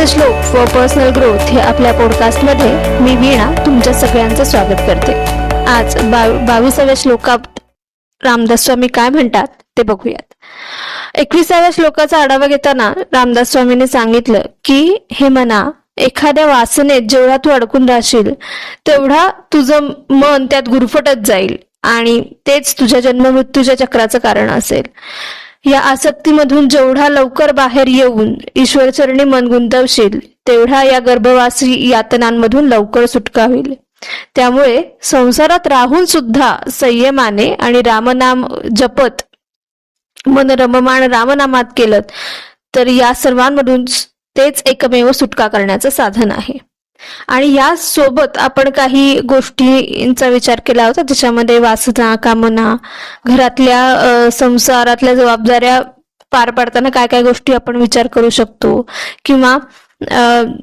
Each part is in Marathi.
मनाचे श्लोक व पर्सनल ग्रोथ हे आपल्या पॉडकास्टमध्ये मी वीणा तुमच्या सगळ्यांचं स्वागत करते. आज बाव बावीसाव्या श्लोकात रामदास स्वामी काय म्हणतात ते बघूयात. एकविसाव्या श्लोकाचा आढावा घेताना रामदास स्वामीने सांगितलं की हे म्हणा एखाद्या वासनेत जेवढा तू अडकून राहशील तेवढा तुझं मन त्यात गुरफटत जाईल आणि तेच तुझ्या जन्ममृत्यूच्या चक्राचं कारण असेल. या आसक्तीमधून जेवढा लवकर बाहेर येऊन ईश्वरचरणी मन गुंतवशील तेवढा या गर्भवासी यातनांमधून लवकर सुटका होईल. त्यामुळे संसारात राहून सुद्धा संयमाने आणि रामनाम जपत मन रममाण रामनामात केलं तर या सर्वांमधून तेच एकमेव सुटका करण्याचं साधन आहे. आणि या सोबत आपण काही गोष्टींचा विचार केला होता. ज्याच्यामध्ये वासना कामना घरातल्या संसारातल्या जबाबदाऱ्या पार पाडताना काय काय गोष्टी आपण विचार करू शकतो? किंवा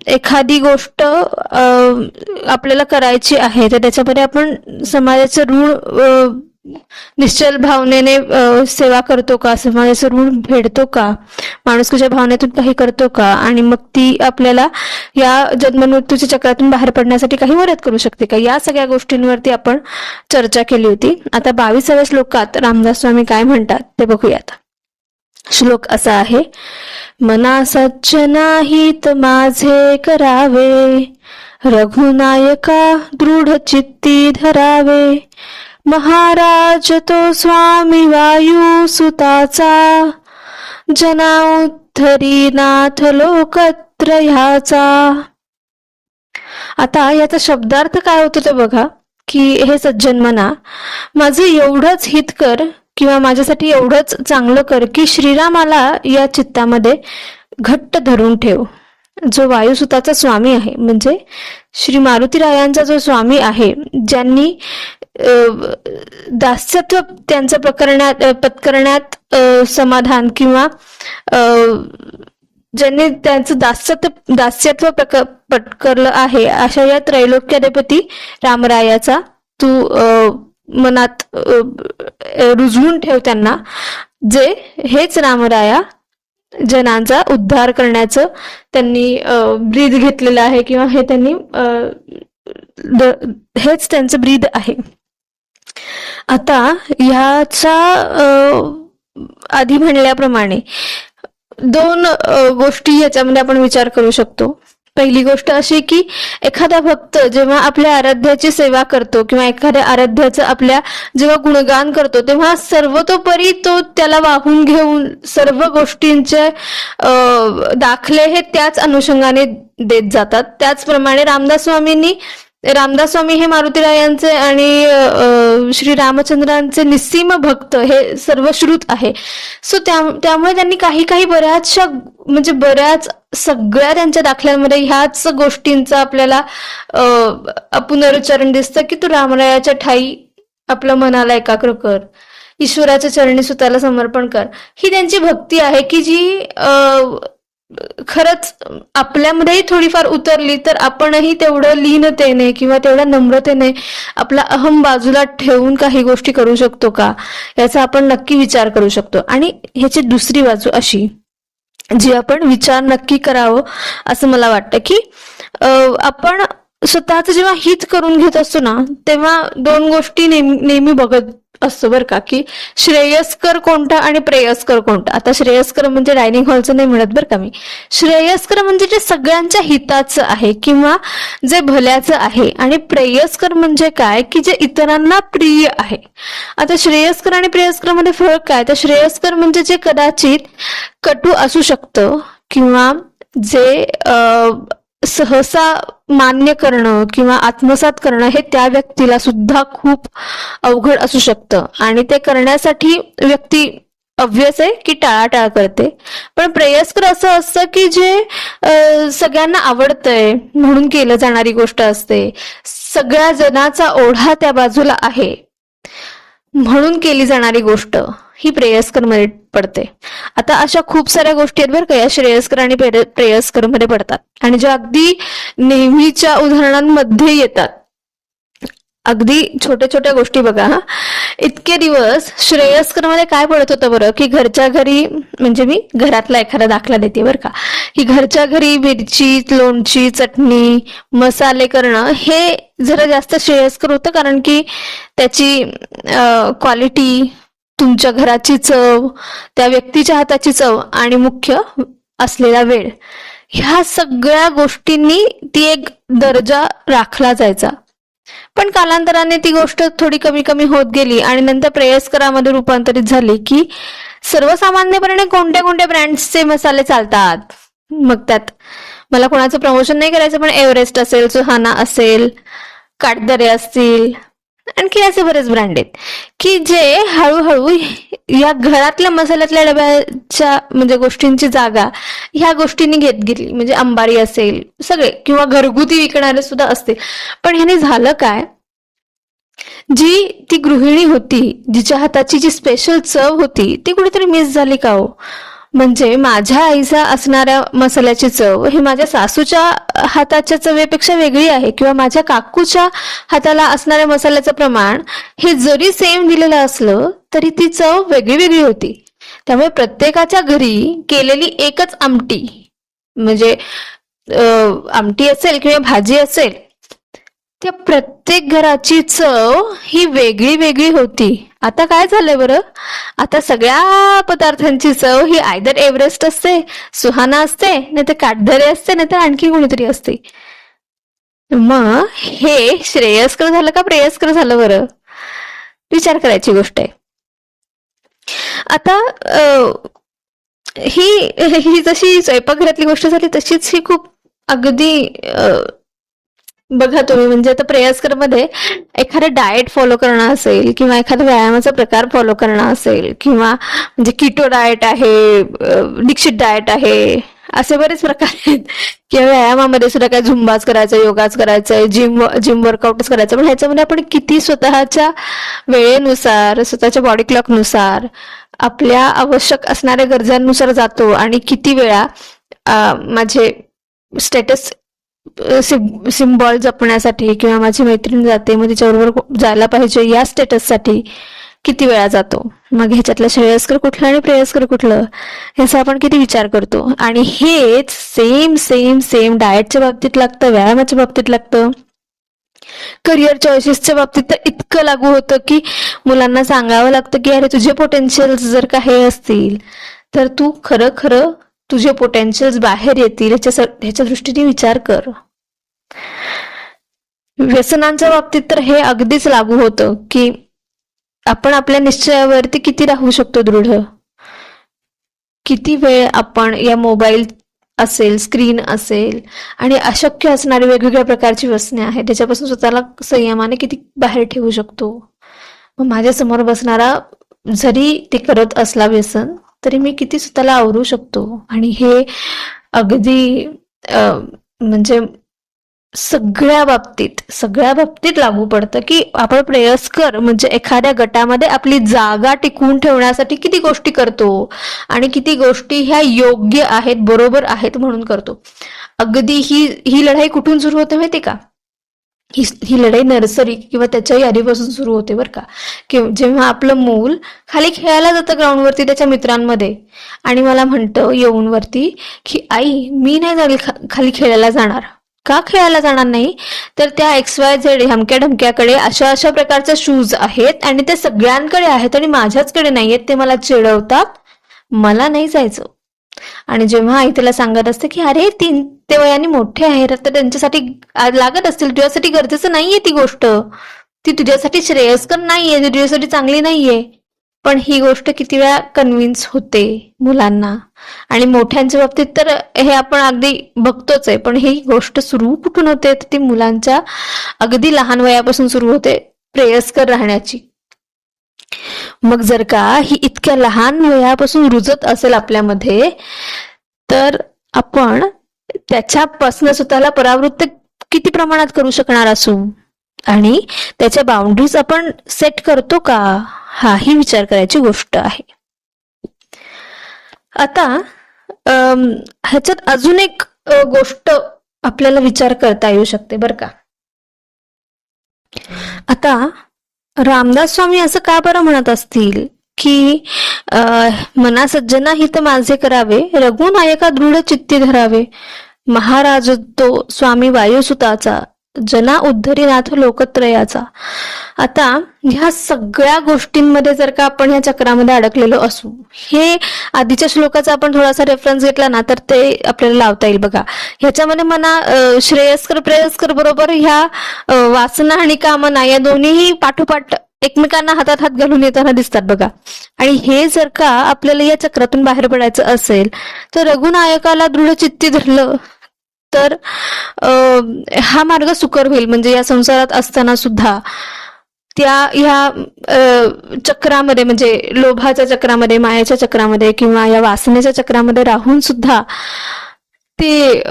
एखादी गोष्ट आपल्याला करायची आहे तर त्याच्यामध्ये आपण समाजाचं ऋण निश्चल भावनेने सेवा करतो का? समाजाचं ऋण फेडतो का? माणुसकीच्या भावनेतून काही करतो का? आणि मग ती आपल्याला या जन्ममृत्यूच्या चक्रातून बाहेर पडण्यासाठी काही मदत करू शकते का? या सगळ्या गोष्टींवरती आपण चर्चा केली होती. आता बावीसाव्या श्लोकात रामदास स्वामी काय म्हणतात ते बघूयात. श्लोक असा आहे मना सज्जनाहित माझे करावे रघुनायका दृढ चित्ती धरावे महाराज तो स्वामी वायू सुताचा जना उद्धरी नाथ लोकत्रयाचा. आता याचा शब्दार्थ काय होतो ते बघा की हे सज्जन म्हणा माझे एवढंच हित कर किंवा माझ्यासाठी एवढंच चांगलं कर की श्रीरामाला या चित्तामध्ये घट्ट धरून ठेव. जो वायुसुताचा स्वामी आहे म्हणजे श्री मारुतीरायांचा जो स्वामी आहे ज्यांनी दास्यत्व त्यांचं प्रकरणात पत्करण्यात समाधान किंवा ज्यांनी त्यांचं दास्यत्व दास्यत्व प्रक आहे अशा या त्रैलोक्याधिपती रामरायाचा तू मनात रुजवून ठेव त्यांना जे हेच रामराया जनांचा उद्धार करण्याचं त्यांनी ब्रीद घेतलेलं आहे किंवा हे त्यांनी हेच त्यांचं ब्रीद आहे. आता ह्याचा आधी म्हणल्याप्रमाणे दोन गोष्टी याच्यामध्ये आपण विचार करू शकतो. पहिली गोष्ट अशी की एखादा भक्त जेव्हा आपल्या आराध्याची सेवा करतो किंवा एखाद्या आराध्याचं आपल्या जेव्हा गुणगान करतो तेव्हा सर्वतोपरी तो त्याला वाहून घेऊन सर्व गोष्टींचे दाखले हे त्याच अनुषंगाने देत जातात. त्याचप्रमाणे रामदास स्वामींनी रामदास स्वामी हे मारुतीरायांचे आणि श्री रामचंद्रांचे निस्सीम भक्त हे सर्वश्रुत आहे. सो त्यामुळे त्यांनी काही काही बऱ्याचशा म्हणजे बऱ्याच सगळ्या त्यांच्या दाखल्यांमध्ये ह्याच गोष्टींचा आपल्याला अ, पुनरुच्चारण दिसतं की तू रामरायाच्या ठाई आपलं मनाला एकाग्र कर. ईश्वराच्या चरणी सुताला समर्पण कर. ही त्यांची भक्ती आहे की जी अ, खरंच आपल्यामध्येही थोडीफार उतरली तर आपणही तेवढं लीनतेने किंवा तेवढ्या नम्रतेने आपला अहम बाजूला ठेवून काही गोष्टी करू शकतो का? याचा आपण नक्की विचार करू शकतो. आणि ह्याची दुसरी बाजू अशी जी आपण विचार नक्की करावं असं मला वाटतं की आपण स्वतःचं जेव्हा हित करून घेत असतो ना तेव्हा दोन गोष्टी नेहमी नेहमी बघत असतो बरं का की श्रेयस्कर कोणता आणि प्रेयस्कर कोणता. आता श्रेयस्कर म्हणजे डायनिंग हॉलचं नाही म्हणत बरं का मी. श्रेयस्कर म्हणजे जे सगळ्यांच्या हिताचं आहे किंवा जे भल्याचं आहे आणि प्रेयस्कर म्हणजे काय की जे इतरांना प्रिय आहे. आता श्रेयस्कर आणि प्रेयस्करमध्ये फरक काय? तर श्रेयस्कर म्हणजे जे कदाचित कटू असू शकतं किंवा जे सहसा मान्य करणं किंवा आत्मसात करणं हे त्या व्यक्तीला सुद्धा खूप अवघड असू शकतं. आणि ते करण्यासाठी व्यक्ती ऑब्विस आहे की टाळाटाळ करते. पण प्रेयस्कर असं असतं की जे सगळ्यांना आवडतंय म्हणून केलं जाणारी गोष्ट असते. सगळ्या जणाचा ओढा त्या बाजूला आहे. म्हणून केली जाणारी गोष्ट ही प्रेयस्करमध्ये पडते. आता अशा खूप साऱ्या गोष्टी आहेत बरं का या श्रेयस्कर आणि प्रेयस्करमध्ये पडतात. आणि ज्या अगदी नेहमीच्या उदाहरणांमध्ये येतात. अगदी छोट्या छोट्या गोष्टी बघा हा. इतके दिवस श्रेयस्करमध्ये काय पडत होतं बरं की घरच्या घरी म्हणजे मी घरातला एखादा दाखला देते बरं का. की घरच्या घरी मिरची लोणची चटणी मसाले करणं हे जरा जास्त श्रेयस्कर होतं कारण की त्याची क्वालिटी तुमच्या घराची चव त्या व्यक्तीच्या हाताची चव आणि मुख्य असलेला वेळ. ह्या सगळ्या गोष्टींनी ती एक दर्जा राखला जायचा. पण कालांतराने ती गोष्ट थोडी कमी कमी होत गेली आणि नंतर प्रेयस्करामध्ये रूपांतरित झाली की सर्वसामान्यपणे कोणत्या कोणत्या ब्रँड्सचे मसाले चालतात? मग त्यात मला कोणाचं प्रमोशन नाही करायचं पण एव्हरेस्ट असेल सुहाना असेल काटदरे असतील आणखी असे बरेच ब्रँड आहेत. की जे हळूहळू या घरातल्या मसाल्यातल्या डब्याच्या म्हणजे गोष्टींची जागा ह्या गोष्टींनी घेत गेली. म्हणजे अंबारी असेल सगळे किंवा घरगुती विकणारे सुद्धा असतील. पण ह्याने झालं काय? जी ती गृहिणी होती जिच्या हाताची जी स्पेशल चव होती ती कुठेतरी मिस झाली का हो? म्हणजे माझ्या आईचा असणाऱ्या मसाल्याची चव ही माझ्या सासूच्या हाताच्या चवेपेक्षा वेगळी आहे किंवा माझ्या काकूच्या हाताला असणाऱ्या मसाल्याचं प्रमाण हे जरी सेम दिलेलं असलं तरी ती चव वेगळी वेगळी होती. त्यामुळे प्रत्येकाच्या घरी केलेली एकच आमटी म्हणजे आमटी असेल किंवा भाजी असेल त्या प्रत्येक घराची चव ही वेगळी वेगळी होती. आता काय झालंय बरं? आता सगळ्या पदार्थांची चव ही आयदर एव्हरेस्ट असते सुहाना असते नाही तर काटधरे असते नाही तर आणखी कोणीतरी असते. मग हे श्रेयस्कर झालं का प्रेयस्कर झालं बरं? विचार करायची गोष्ट आहे. आता ही ही जशी स्वयंपाकघरातली गोष्ट झाली तशीच ही खूप अगदी बघा तुम्ही म्हणजे आता प्रेयस्करमध्ये एखादं डाएट फॉलो करणं असेल किंवा एखादा व्यायामाचा प्रकार फॉलो करणं असेल किंवा म्हणजे किटो डाएट आहे दीक्षित डाएट आहे असे बरेच प्रकार आहेत. किंवा व्यायामामध्ये सुद्धा काय झुंबाच करायचं योगाच करायचा जिम जिम वर्कआउटच करायचं. पण ह्याच्यामध्ये आपण किती स्वतःच्या वेळेनुसार स्वतःच्या बॉडी क्लॉकनुसार आपल्या आवश्यक असणाऱ्या गरजांनुसार जातो आणि किती वेळा माझे स्टेटस सिम्बॉल जपण्यासाठी किंवा माझी मैत्रीण जाते मग तिच्याबरोबर जायला पाहिजे या स्टेटससाठी किती वेळा जातो? मग ह्याच्यातलं श्रेयस्कर कुठलं आणि प्रेयस्कर कुठलं? ह्याचा आपण किती विचार करतो? आणि हेच सेम सेम सेम डाएटच्या बाबतीत लागतं व्यायामाच्या बाबतीत लागतं. करिअर चॉईसेसच्या बाबतीत तर इतकं लागू होतं की मुलांना सांगावं लागतं की अरे तुझे पोटेन्शियल जर का हे असतील तर तू खरं खरं तुझे पोटेन्शियल बाहेर येतील ह्याच्या ह्याच्या दृष्टीने विचार कर. व्यसनांच्या बाबतीत तर हे अगदीच लागू होतं की आपण आपल्या निश्चयावरती किती राहू शकतो दृढ? किती वेळ आपण या मोबाईल असेल स्क्रीन असेल आणि अशक्य असणारी वेगवेगळ्या प्रकारची व्यसने आहेत त्याच्यापासून स्वतःला संयमाने किती बाहेर ठेवू शकतो? मग माझ्यासमोर बसणारा जरी ते करत असला व्यसन तरी मी किती स्वतःला आवरू शकतो. आणि हे अगदी म्हणजे सगळ्या बाबतीत सगळ्या बाबतीत लागू पडतं की आपण प्रेयस्कर म्हणजे एखाद्या गटामध्ये आपली जागा टिकवून ठेवण्यासाठी किती गोष्टी करतो आणि किती गोष्टी ह्या योग्य आहेत बरोबर आहेत म्हणून करतो. अगदी ही ही लढाई कुठून सुरू होते माहिती का? ही ही लढाई नर्सरी किंवा त्याच्याही आधीपासून सुरू होते बरं का. कि जेव्हा आपलं मूल खाली खेळायला जातं ग्राउंडवरती त्याच्या मित्रांमध्ये आणि मला म्हणतं येऊन वरती की आई मी नाही जाईल खा- खाली खेळायला जाणार. का खेळायला जाणार नाही? तर त्या एक्स वाय झेड हमक्या ढमक्याकडे अशा अशा प्रकारचे शूज आहेत आणि ते सगळ्यांकडे आहेत आणि माझ्याचकडे नाही आहेत ते मला चिडवतात. मला नाही जायचं. आणि जेव्हा आई त्याला सांगत असते की अरे तीन ते वयाने मोठे आहे तर त्यांच्यासाठी लागत असतील तुझ्यासाठी गरजेचं नाहीये ती गोष्ट. ती तुझ्यासाठी श्रेयस्कर नाहीये तुझ्यासाठी चांगली नाहीये. पण ही गोष्ट किती वेळा कन्व्हिन्स होते मुलांना. आणि मोठ्यांच्या बाबतीत तर हे आपण अगदी बघतोच आहे पण ही गोष्ट सुरू कुठून होते? तर ती मुलांच्या अगदी लहान वयापासून सुरू होते प्रेयस्कर राहण्याची. मग जर का ही इतक्या लहान वयापासून रुजत असेल आपल्यामध्ये तर आपण त्याच्यापासून स्वतःला परावृत्त किती प्रमाणात करू शकणार असू? आणि त्याच्या बाउंड्रीज आपण सेट करतो का? हाही विचार करायची गोष्ट आहे. आता ह्याच्यात अजून एक गोष्ट आपल्याला विचार करता येऊ शकते बर का? आता रामदास स्वामी असं का बरं म्हणत असतील? की मना सज्जना हित माझे करावे रघुनायका दृढ चित्ती धरावे. महाराज तो स्वामी वायुसुताचा जना उद्धरीनाथ लोकत्रयाचा. आता ह्या सगळ्या गोष्टींमध्ये जर का आपण ह्या चक्रामध्ये अडकलेलो असू हे आधीच्या श्लोकाचा आपण थोडासा रेफरन्स घेतला ना तर ते आपल्याला लावता येईल बघा. ह्याच्यामध्ये म्हणा श्रेयस्कर प्रेयस्कर बरोबर ह्या वासना आणि कामना या दोन्हीही पाठोपाठ एकमेकांना हातात हात घालून येताना दिसतात बघा. आणि हे जर का आपल्याला या चक्रातून बाहेर पडायचं असेल तर रघुनायकाला दृढ चित्ती धरलं तर हा मार्ग सुकर होईल. म्हणजे या संसारात असताना सुद्धा त्या ह्या चक्रामध्ये म्हणजे लोभाच्या चक्रामध्ये मायाच्या चक्रामध्ये किंवा या वासनेच्या चक्रामध्ये राहून सुद्धा ते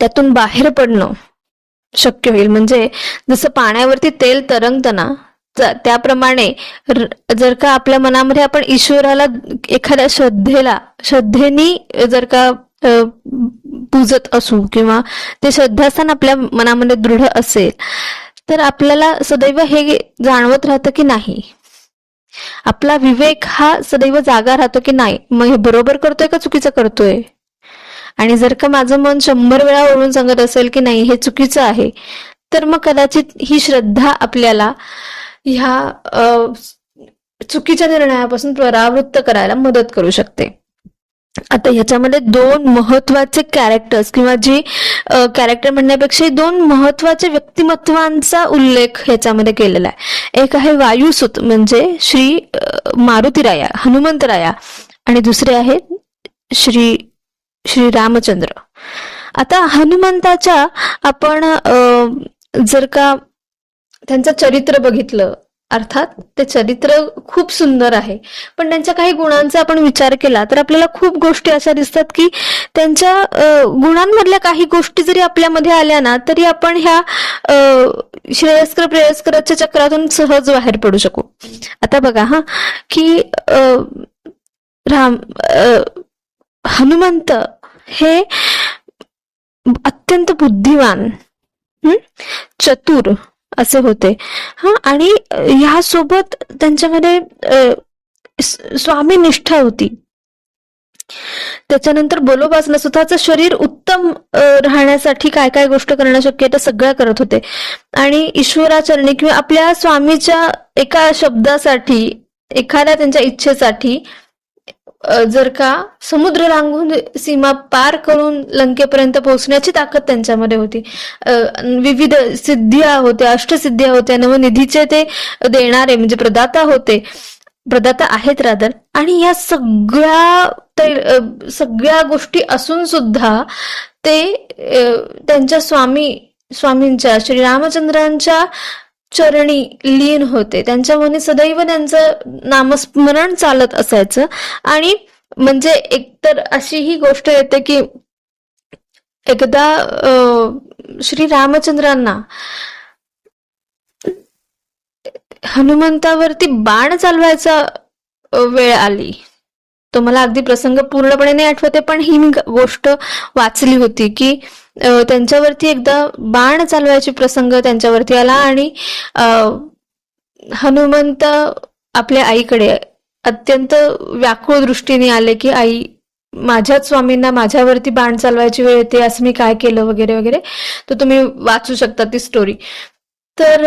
त्यातून बाहेर पडणं शक्य होईल. म्हणजे जसं पाण्यावरती तेल तरंगताना ज- त्याप्रमाणे जर का आपल्या मनामध्ये आपण ईश्वराला एखाद्या श्रद्धेला श्रद्धेनी जर का पूजत असू किंवा ते श्रद्धास्थान आपल्या मनामध्ये दृढ असेल तर आपल्याला सदैव हे जाणवत राहतं की नाही. आपला विवेक हा सदैव जागा राहतो की नाही. मग हे बरोबर करतोय का चुकीचं करतोय? आणि जर का माझं मन शंभर वेळा ओळून सांगत असेल की नाही हे चुकीचं आहे तर मग कदाचित ही श्रद्धा आपल्याला ह्या चुकीच्या निर्णयापासून परावृत्त करायला मदत करू शकते. आता ह्याच्यामध्ये दोन महत्त्वाचे कॅरेक्टर्स किंवा जी कॅरेक्टर म्हणण्यापेक्षा दोन महत्त्वाचे व्यक्तिमत्वांचा उल्लेख ह्याच्यामध्ये केलेला आहे. एक आहे वायुसुत म्हणजे श्री मारुतीराया हनुमंतराया. आणि दुसरे आहे श्री श्री रामचंद्र. आता हनुमंताच्या आपण जर का त्यांचं चरित्र बघितलं अर्थात ते चरित्र खूप सुंदर आहे. पण त्यांच्या काही गुणांचा आपण विचार केला तर आपल्याला खूप गोष्टी अशा दिसतात की त्यांच्या गुणांमधल्या काही गोष्टी जरी आपल्यामध्ये आल्या ना तरी आपण ह्या श्रेयस्कर प्रेयस्कराच्या चक्रातून सहज बाहेर पडू शकू. आता बघा हा की राम हनुमंत हे अत्यंत बुद्धिवान चतुर असे होते. हा आणि ह्यासोबत त्यांच्यामध्ये स्वामी निष्ठा होती. त्याच्यानंतर बोलोबासला स्वतःचं शरीर उत्तम राहण्यासाठी काय काय गोष्ट करणं शक्य आहे त्या सगळ्या करत होते. आणि ईश्वराचरणी किंवा आपल्या स्वामीच्या एका शब्दासाठी एखाद्या त्यांच्या इच्छेसाठी जर का समुद्र लांघून सीमा पार करून लंकेपर्यंत पोहोचण्याची ताकद त्यांच्यामध्ये होती. विविध सिद्ध्या होत्या अष्टसिद्ध्या होत्या नवनिधीचे ते देणारे म्हणजे प्रदाता होते. प्रदाता आहेत रादर आणि या सगळ्या सगळ्या गोष्टी असून सुद्धा ते त्यांच्या स्वामी स्वामींच्या श्री रामचंद्रांच्या चरणी लीन होते. त्यांच्या मनी सदैव त्यांचं नामस्मरण चालत असायचं. आणि म्हणजे एकतर अशी ही गोष्ट येते की एकदा श्री रामचंद्रांना हनुमंतावरती बाण चालवायचा वेळ आली. तो मला अगदी प्रसंग पूर्णपणे नाही आठवते पण ही मी गोष्ट वाचली होती की त्यांच्यावरती एकदा बाण चालवायची प्रसंग त्यांच्यावरती आला आणि हनुमंत आपल्या आईकडे अत्यंत व्याकुळ दृष्टीने आले की आई माझ्याच स्वामींना माझ्यावरती बाण चालवायची वेळ येते असं मी काय केलं? वगैरे वगैरे. तर तुम्ही वाचू शकता ती स्टोरी तर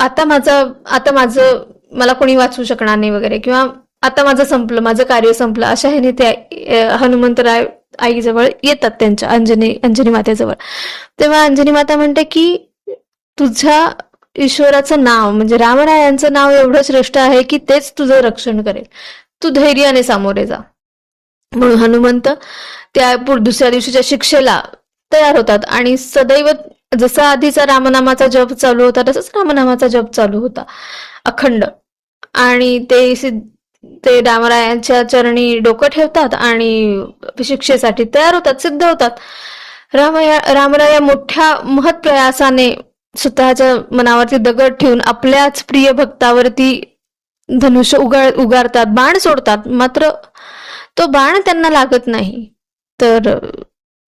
आता माझा आता माझं मला कोणी वाचू शकणार नाही वगैरे किंवा आता माझं संपलं माझं कार्य संपलं. अशा ह्याने ते हनुमंतराय आईजवळ येतात त्यांच्या अंजनी अंजनी मातेजवळ. तेव्हा अंजनी माता म्हणते की तुझ्या ईश्वराचं नाव म्हणजे रामरायांचं नाव एवढं श्रेष्ठ आहे की तेच तुझं रक्षण करेल. तू धैर्याने सामोरे जा. म्हणून हनुमंत त्या दुसऱ्या दिवशीच्या शिक्षेला तयार होतात आणि सदैव जसा आधीचा रामनामाचा जप चालू होता तसंच रामनामाचा जप चालू होता अखंड. आणि ते सिद्ध ते रामरायांच्या चरणी डोकं ठेवतात आणि शिक्षेसाठी तयार होतात सिद्ध होतात. रामया रामराया मोठ्या महत् प्रयासाने स्वतःच्या मनावरती दगड ठेवून आपल्याच प्रिय भक्तावरती धनुष्य उगाळ उगारतात बाण सोडतात. मात्र तो बाण त्यांना लागत नाही. तर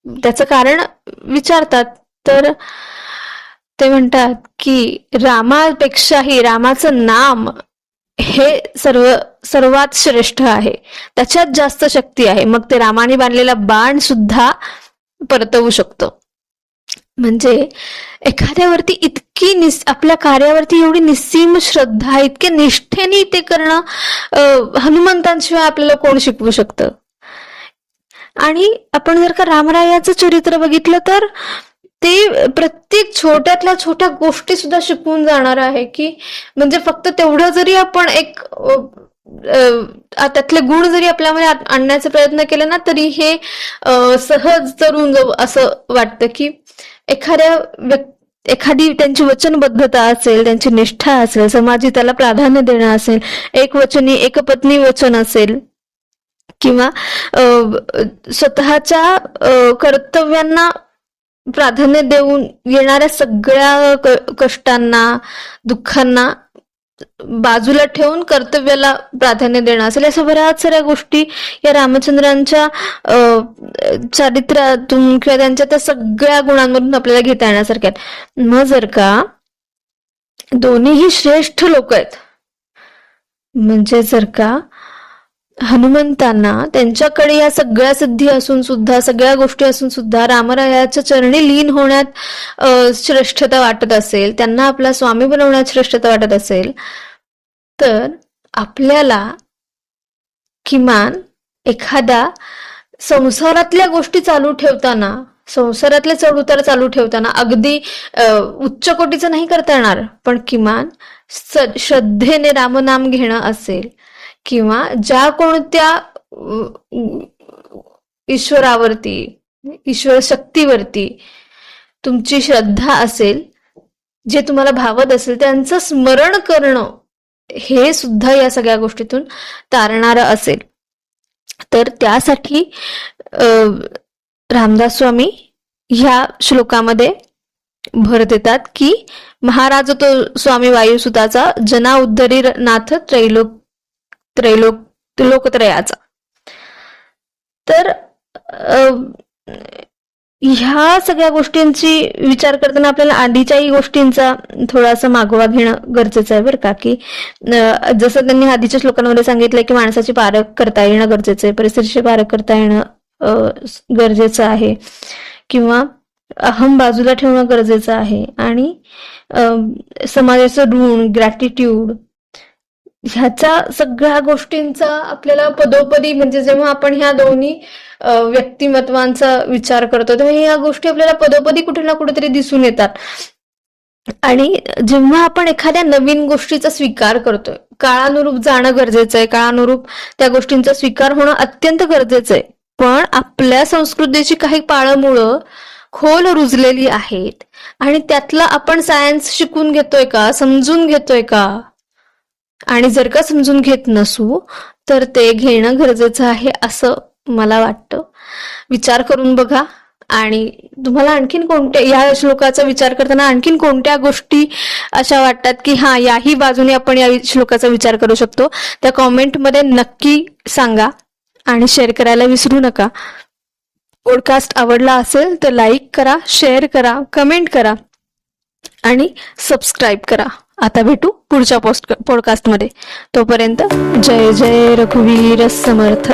त्याचं कारण विचारतात. तर ते म्हणतात की रामापेक्षाही रामाचं नाम हे सर्व सर्वात श्रेष्ठ आहे. त्याच्यात जास्त शक्ती आहे. मग ते रामाने बांधलेला बाण सुद्धा परतवू शकतो. म्हणजे एखाद्यावरती इतकी निस आपल्या कार्यावरती एवढी निस्सीम श्रद्धा इतके निष्ठेने ते करणं हनुमंतांशिवाय आपल्याला कोण शिकवू शकतं? आणि आपण जर का रामरायाचं चरित्र बघितलं तर ते प्रत्येक छोट्यातल्या छोट्या गोष्टी सुद्धा शिकवून जाणार आहे की म्हणजे फक्त तेवढं जरी आपण एक त्यातले गुण जरी आपल्यामध्ये आणण्याचा प्रयत्न केले ना तरी हे सहज तरुण जाऊ असं वाटतं की एखाद्या व्यक् एखादी त्यांची वचनबद्धता असेल त्यांची निष्ठा असेल समाजी त्याला प्राधान्य देणं असेल एक वचनी एक पत्नी वचन असेल किंवा स्वतःच्या कर्तव्यांना प्राधान्य देऊन येणाऱ्या सगळ्या कष्टांना दुःखांना बाजूला ठेवून कर्तव्याला प्राधान्य देणं असेल. अशा बऱ्याच साऱ्या गोष्टी या रामचंद्रांच्या चारित्र्यातून किंवा त्यांच्या त्या सगळ्या गुणांमधून आपल्याला घेता येण्यासारख्या आहेत. मग जर का दोन्हीही श्रेष्ठ लोक आहेत म्हणजे जर का हनुमंतांना त्यांच्याकडे या सगळ्या सिद्धी असून सुद्धा सगळ्या गोष्टी असून सुद्धा रामरायाच्या चरणी लीन होण्यात श्रेष्ठता वाटत असेल त्यांना आपला स्वामी बनवण्यात श्रेष्ठता वाटत असेल तर आपल्याला किमान एखादा संसारातल्या गोष्टी चालू ठेवताना संसारातले चढउतार चालू ठेवताना अगदी उच्च कोटीचं नाही करता येणार पण किमान श्रद्धेने रामनाम घेणं असेल किंवा ज्या कोणत्या ईश्वरावरती ईश्वर शक्तीवरती तुमची श्रद्धा असेल जे तुम्हाला भावत असेल त्यांचं स्मरण करणं हे सुद्धा या सगळ्या गोष्टीतून तारणारं असेल. तर त्यासाठी रामदास स्वामी ह्या श्लोकामध्ये भर देतात की महाराज तो स्वामी वायुसुताचा जना उद्धरी नाथ त्रैलोक त्रैलोक लोकत्रयाचा तर ह्या सगळ्या गोष्टींची विचार करताना आपल्याला आधीच्याही गोष्टींचा थोडासा मागोवा घेणं गरजेचं आहे बरं का? की जसं त्यांनी आधीच्या श्लोकांमध्ये सांगितलंय की माणसाची पारख करता येणं गरजेचं आहे परिस्थितीची पारख करता येणं गरजेचं आहे. किंवा अहम बाजूला ठेवणं गरजेचं आहे. आणि समाजाचं ऋण ग्रॅटिट्यूड ह्याच्या सगळ्या गोष्टींचा आपल्याला पदोपदी म्हणजे जेव्हा आपण ह्या दोन्ही व्यक्तिमत्वांचा विचार करतो तेव्हा ह्या गोष्टी आपल्याला पदोपदी कुठे ना कुठेतरी दिसून येतात. आणि जेव्हा आपण एखाद्या नवीन गोष्टीचा स्वीकार करतोय काळानुरूप जाणं गरजेचं आहे काळानुरूप त्या गोष्टींचा स्वीकार होणं अत्यंत गरजेचं आहे. पण आपल्या संस्कृतीची काही पाळंमुळं खोल रुजलेली आहेत. आणि त्यातलं आपण सायन्स शिकून घेतोय का समजून घेतोय का आणि जर का समजून घेत नसू तर ते घेणं गरजेचं आहे असं मला वाटतं. विचार करून बघा. आणि तुम्हाला आणखीन कोणत्या या श्लोकाचा विचार करताना आणखीन कोणत्या गोष्टी अशा वाटतात की हा याही बाजूने आपण या श्लोकाचा विचार करू शकतो? त्या कॉमेंटमध्ये नक्की सांगा आणि शेअर करायला विसरू नका. पॉडकास्ट आवडला असेल तर लाईक करा शेअर करा कमेंट करा आणि सबस्क्राईब करा. आता भेटू पुढच्या पोस्ट पॉडकास्टमध्ये तोपर्यंत जय जय रघुवीर समर्थ.